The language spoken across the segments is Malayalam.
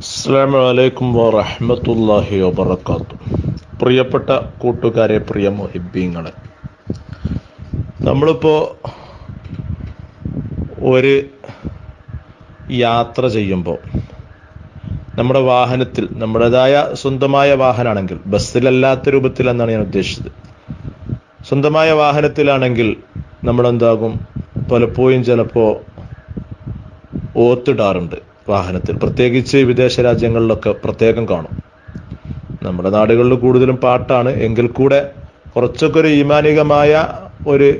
അസ്സാം വലൈക്കും വറഹമത്തല്ലാഹി വബർക്കാത്തു പ്രിയപ്പെട്ട കൂട്ടുകാരെ പ്രിയ മുഹിബീങ്ങളെ നമ്മളിപ്പോൾ ഒരു യാത്ര ചെയ്യുമ്പോൾ നമ്മുടെ വാഹനത്തിൽ നമ്മുടേതായ സ്വന്തമായ വാഹനമാണെങ്കിൽ ബസ്സിലല്ലാത്ത രൂപത്തിൽ എന്നാണ് ഞാൻ ഉദ്ദേശിച്ചത്. സ്വന്തമായ വാഹനത്തിലാണെങ്കിൽ നമ്മളെന്താകും? പലപ്പോഴും ചിലപ്പോൾ ഓത്തിടാറുണ്ട്. വാഹനത്തിൽ. പ്രത്യേകിച്ച് വിദേശ രാജ്യങ്ങളിലൊക്കെ പ്രത്യേകം കാണും. നമ്മുടെ നാടുകളിൽ കൂടുതലും പാട്ടാണ്. എങ്കിൽ കൂടെ കുറച്ചൊക്കെ ഒരു ഈമാനികമായ ഒരു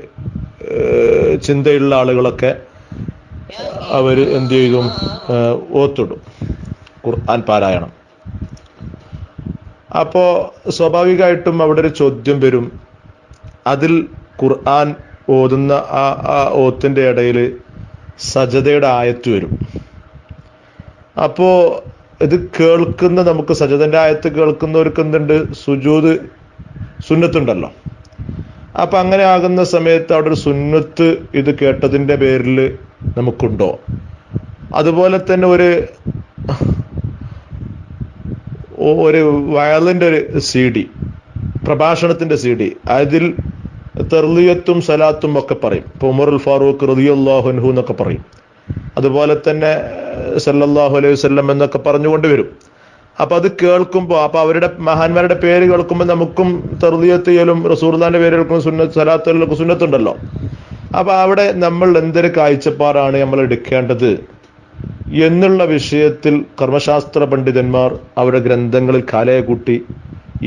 ചിന്തയുള്ള ആളുകളൊക്കെ അവർ എന്ത് ചെയ്യും ഓത്തിടും. ഖുർആൻ പാരായണം. അപ്പോൾ സ്വാഭാവികമായിട്ടും അവിടെ ഒരു ചോദ്യം വരും. അതിൽ ഖുർആൻ ഓതുന്ന ആ ആ ഓത്തിന്റെ ഇടയിൽ സജതയുടെ ആയത്ത് വരും. അപ്പോ ഇത് കേൾക്കുന്ന നമുക്ക് സജതന്റെ ആയത്ത് കേൾക്കുന്നവർക്ക് എന്തുണ്ട്? സുജൂത് സുന്നത്തുണ്ടല്ലോ. അപ്പൊ അങ്ങനെ ആകുന്ന സമയത്ത് അവിടെ ഒരു സുന്നത്ത് ഇത് കേട്ടതിന്റെ പേരിൽ നമുക്കുണ്ടോ? അതുപോലെ തന്നെ ഒരു ഒരു വയലിന്റെ ഒരു സി ഡി പ്രഭാഷണത്തിന്റെ സി ഡി അതിൽ തെർലിയത്തും സലാത്തും ഒക്കെ പറയും. ഇപ്പൊ ഉമറുൽ ഫാറൂഖ് റതിയുല്ലാഹുൻഹു എന്നൊക്കെ പറയും. അതുപോലെ തന്നെ സല്ലല്ലാഹു അലൈഹി വസല്ലം എന്നൊക്കെ പറഞ്ഞുകൊണ്ട് വരും. അപ്പൊ അത് കേൾക്കുമ്പോൾ അപ്പൊ അവരുടെ മഹാന്മാരുടെ പേര് കേൾക്കുമ്പോൾ നമുക്കും തെർലിയത്ത് ചെയ്യലും റസൂർദാന്റെ പേര് കേൾക്കുമ്പോൾ സുന്നത്ത് സലാത്തുകളിലൊക്കെ സുന്നത്തുണ്ടല്ലോ. അപ്പൊ അവിടെ നമ്മൾ എന്തൊരു കാഴ്ചപ്പാടാണ് നമ്മൾ എടുക്കേണ്ടത്? എന്നുള്ള വിഷയത്തിൽ കർമ്മശാസ്ത്ര പണ്ഡിതന്മാർ അവരുടെ ഗ്രന്ഥങ്ങളിൽ കാലയെ കൂട്ടി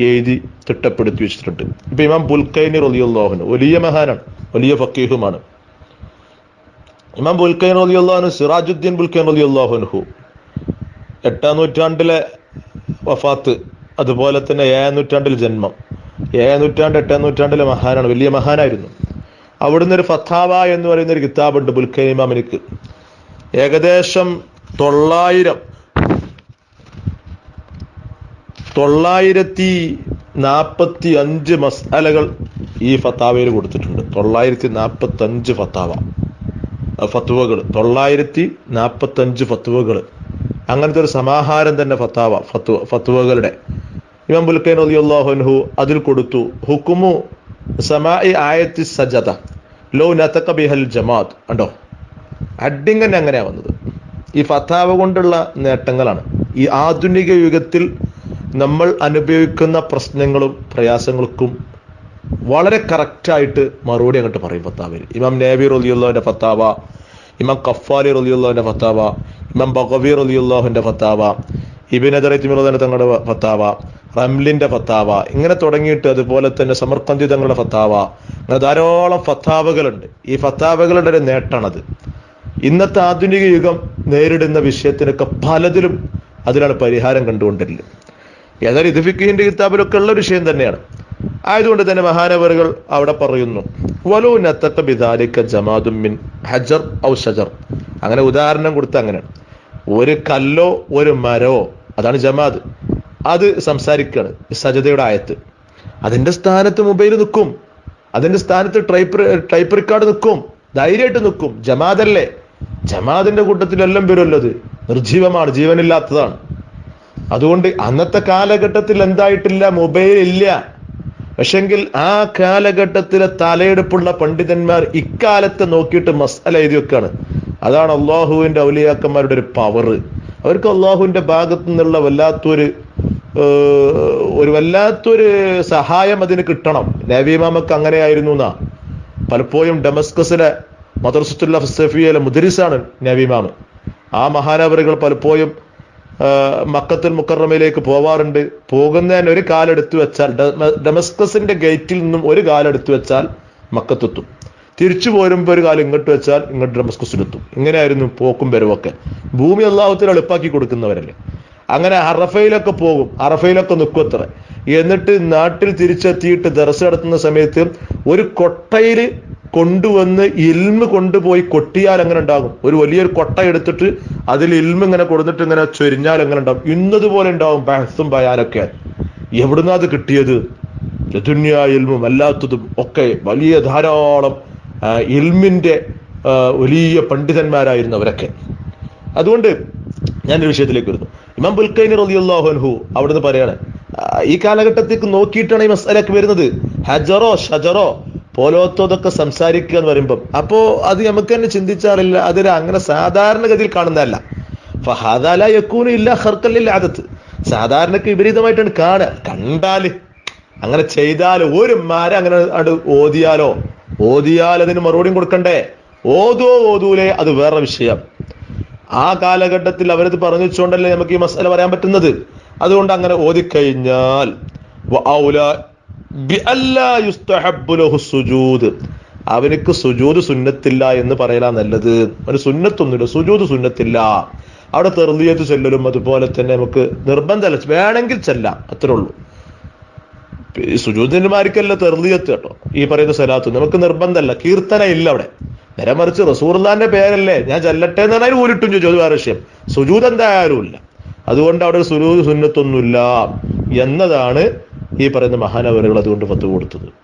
എഴുതി തിട്ടപ്പെടുത്തി വെച്ചിട്ടുണ്ട്. ഇപ്പൊ ഇമാം പുൽക്കൈനി റലിയുള്ളാഹുന് വലിയ മഹാനാണ് വലിയ ഫക്കീഹുമാണ് ഇമാം ബുൽഖൈൻ റലിയുള്ളാഹു സിറാജുദ്ദീൻ ബുൽഖൈൻ റലിയുള്ളാഹുൻഹു എട്ടാം നൂറ്റാണ്ടിലെ വഫാത്ത് അതുപോലെ തന്നെ ഏഴാം നൂറ്റാണ്ടിൽ ജന്മം. ഏഴാം നൂറ്റാണ്ട് എട്ടാം നൂറ്റാണ്ടിലെ മഹാനാണ് വലിയ മഹാനായിരുന്നു. അവിടുന്ന് ഒരു ഫത്താവ എന്ന് പറയുന്ന ഒരു കിതാബുണ്ട് ബുൽഖൈൻ ഇമാമിനിക്ക്. ഏകദേശം തൊള്ളായിരം തൊള്ളായിരത്തി നാൽപ്പത്തി അഞ്ച് മസാലകൾ ഈ ഫത്താവയിൽ കൊടുത്തിട്ടുണ്ട്. തൊള്ളായിരത്തി നാൽപ്പത്തി അഞ്ച് ഫത്താവ ഫത്തുവകൾ തൊള്ളായിരത്തി നാൽപ്പത്തി അഞ്ച് ഫത്തുവകൾ അങ്ങനത്തെ ഒരു സമാഹാരം തന്നെ ഫത്താവ ഫത്വ ഫത്തുവകളുടെ ഇമാം ബുൽഖൈൻ റളിയല്ലാഹു അതിൽ കൊടുത്തു ഹുക്കുമു സമായി ആയത്തി സജത ലോ നതക ബിഹൽ ജമാഅത്ത് ഉണ്ടോ തന്നെ അങ്ങനെയാ വന്നത്. ഈ ഫത്താവ കൊണ്ടുള്ള നേട്ടങ്ങളാണ്. ഈ ആധുനിക യുഗത്തിൽ നമ്മൾ അനുഭവിക്കുന്ന പ്രശ്നങ്ങളും പ്രയാസങ്ങൾക്കും വളരെ കറക്റ്റായിട്ട് മറുപടി അങ്ങോട്ട് പറയും ഫത്താവിൽ ഇമാം നേബി റലിയുള്ളവന്റെ ഫത്താവ ഇമാം കഫാലി റലിയുള്ളവന്റെ ഫത്താവ ഇമാം ബഗവി റലിയുള്ളാഹുവിന്റെ ഫത്താവ ഇബിൻ അദറത്തിമിറുദാന തങ്ങളുടെ ഫത്താവ റംലിന്റെ ഫത്താവ ഇങ്ങനെ തുടങ്ങിയിട്ട് അതുപോലെ തന്നെ സമർക്കന്തി തങ്ങളുടെ ഫത്താവ. അങ്ങനെ ധാരാളം ഫത്താവകളുണ്ട്. ഈ ഫത്താവകളുടെ ഒരു നേട്ടമാണത്. ഇന്നത്തെ ആധുനിക യുഗം നേരിടുന്ന വിഷയത്തിനൊക്കെ പലതിലും അതിലാണ് പരിഹാരം കണ്ടുകൊണ്ടിരിക്കുന്നത് ഏതായാലും ഇത് ഫിക്കിന്റെ കിതാബിലൊക്കെ ഉള്ള വിഷയം തന്നെയാണ്. ആയതുകൊണ്ട് തന്നെ മഹാനവറുകൾ അവിടെ പറയുന്നു വലു നത്തക്ക ബിദാലിക്ക ജമാദും മിൻ ഹജർ ഔ ഷജർ അങ്ങനെ ഉദാഹരണം കൊടുത്ത അങ്ങനെ ഒരു കല്ലോ ഒരു മരമോ അതാണ് ജമാദ് അത് സംസാരിക്കുകയാണ് സജതയുടെ ആയത്ത്. അതിന്റെ സ്ഥാനത്ത് മൊബൈൽ നിൽക്കും അതിന്റെ സ്ഥാനത്ത് ടൈപ്പ് ടൈപ്പ് റെക്കോർഡ് നിൽക്കും ധൈര്യമായിട്ട് നിൽക്കും. ജമാദല്ലേ ജമാദിന്റെ കൂട്ടത്തിലെല്ലാം പേരുള്ളത് നിർജീവമാണ് ജീവനില്ലാത്തതാണ്. അതുകൊണ്ട് അന്നത്തെ കാലഘട്ടത്തിൽ എന്തായിട്ടില്ല മൊബൈൽ ഇല്ല. പക്ഷെങ്കിൽ ആ കാലഘട്ടത്തിലെ തലയെടുപ്പുള്ള പണ്ഡിതന്മാർ ഇക്കാലത്തെ നോക്കിയിട്ട് മസാല എഴുതി വെക്കാണ് അതാണ് അള്ളാഹുവിന്റെ ഔലിയാക്കന്മാരുടെ ഒരു പവർ അവർക്ക് അള്ളാഹുവിന്റെ ഭാഗത്തു നിന്നുള്ള വല്ലാത്തൊരു ഒരു വല്ലാത്തൊരു സഹായം അതിന് കിട്ടണം. നബിമാമക്ക് അങ്ങനെയായിരുന്നു എന്നാ. പലപ്പോഴും ഡെമസ്കസിലെ മദർസത്തുല്ല സഫിയയിലെ മുദരിസാണ് നബിമാമ് ആ മഹാനവറുകൾ പലപ്പോഴും മക്കത്തുൽ മുക്കറമയിലേക്ക് പോവാറുണ്ട്. പോകുന്നതിന് ഒരു കാലെടുത്തു വെച്ചാൽ ഡെമ- ഡെമസ്കസിന്റെ ഗേറ്റിൽ നിന്നും ഒരു കാലെടുത്തു വെച്ചാൽ മക്കത്തെത്തും. തിരിച്ചു പോരുമ്പോൾ ഒരു കാലം ഇങ്ങോട്ട് വെച്ചാൽ ഇങ്ങോട്ട് ഡെമസ്കസിലെത്തും ഇങ്ങനെയായിരുന്നു പോക്കും വരവൊക്കെ. ഭൂമി അള്ളാഹുത്തിൽ എളുപ്പാക്കി കൊടുക്കുന്നവരല്ലേ. അങ്ങനെ അറഫയിലൊക്കെ പോകും. അറഫയിലൊക്കെ നിൽക്കുമത്ര എന്നിട്ട് നാട്ടിൽ തിരിച്ചെത്തിയിട്ട് ദർശ നടത്തുന്ന സമയത്ത് ഒരു കൊട്ടയിൽ കൊണ്ടുവന്ന് ഇൽമ് കൊണ്ടുപോയി കൊട്ടിയാൽ എങ്ങനെ ഉണ്ടാകും? ഒരു വലിയൊരു കൊട്ട എടുത്തിട്ട് അതിൽ ഇൽമ ഇങ്ങനെ കൊടുത്തിട്ട് ഇങ്ങനെ ചൊരിഞ്ഞാൽ എങ്ങനെ ഉണ്ടാകും? ഇന്നതുപോലെ ഉണ്ടാവും ബഹസും ബയാനൊക്കെ. എവിടുന്നാ അത് കിട്ടിയത്? ലതുന്യ ഇൽമും അല്ലാത്തതും ഒക്കെ വലിയ ധാരാളം ഇൽമിന്റെ വലിയ പണ്ഡിതന്മാരായിരുന്നു അവരൊക്കെ. അതുകൊണ്ട് ഞാൻ ഒരു വിഷയത്തിലേക്ക് വരുന്നു. ഇമാം ബുൽഖൈനി റളിയല്ലാഹു അൻഹു അവിടുന്ന് പറയാണ് ഈ കാലഘട്ടത്തേക്ക് നോക്കിയിട്ടാണ് ഈ മസാലയൊക്കെ വരുന്നത്. ഹജറോ ഷജറോ പോലോത്തോതൊക്കെ സംസാരിക്കുക എന്ന് പറയുമ്പം അപ്പോ അത് നമുക്ക് തന്നെ ചിന്തിച്ചാറില്ല അതൊരു അങ്ങനെ സാധാരണഗതിയിൽ കാണുന്നതല്ല. ഫഹാദാല യക്കൂനും ഇല്ല ഹർക്കല്ലില്ല ആദത്ത് സാധാരണക്ക് വിപരീതമായിട്ടാണ് കാണുക. കണ്ടാൽ അങ്ങനെ ചെയ്താൽ ഒരു മാര അങ്ങനെ അത് ഓതിയാലോ? ഓതിയാൽ അതിന് മറുപടിയും കൊടുക്കണ്ടേ? ഓതോ ഓതൂലേ അത് വേറെ വിഷയം. ആ കാലഘട്ടത്തിൽ അവരത് പറഞ്ഞു വെച്ചുകൊണ്ടല്ലേ നമുക്ക് ഈ മസാല പറയാൻ പറ്റുന്നത്? അതുകൊണ്ട് അങ്ങനെ ഓതിക്കഴിഞ്ഞാൽ അവനക്ക് സുജൂത് സുന്നത്തില്ല എന്ന് പറയലാ നല്ലത്. ഒരു സുന്നത്തൊന്നുമില്ല സുജൂത് സുന്നത്തില്ല. അവിടെ തെർലിയത്ത് ചെല്ലലും അതുപോലെ തന്നെ നമുക്ക് നിർബന്ധമല്ല. വേണമെങ്കിൽ ചെല്ലാം അത്രേ ഉള്ളൂ. സുജൂദിന്മാർക്കല്ല തെർലിയത്ത് കേട്ടോ. ഈ പറയുന്ന സ്ഥലത്ത് നമുക്ക് നിർബന്ധമല്ല കീർത്തന ഇല്ല അവിടെ. നേരെ മറിച്ച് റസൂർദാന്റെ പേരല്ലേ ഞാൻ ചെല്ലട്ടെ എന്ന് പറഞ്ഞാൽ ഊരിട്ടും ചോദിച്ചു വേറെ വിഷയം. സുജൂത് എന്തായാലും ഇല്ല. അതുകൊണ്ട് അവിടെ സുജൂത് സുന്നത്തൊന്നുമില്ല എന്നതാണ് ഈ പറയുന്ന മഹാനവരുകൾ അതുകൊണ്ട് പത്ത് കൊടുത്തത്.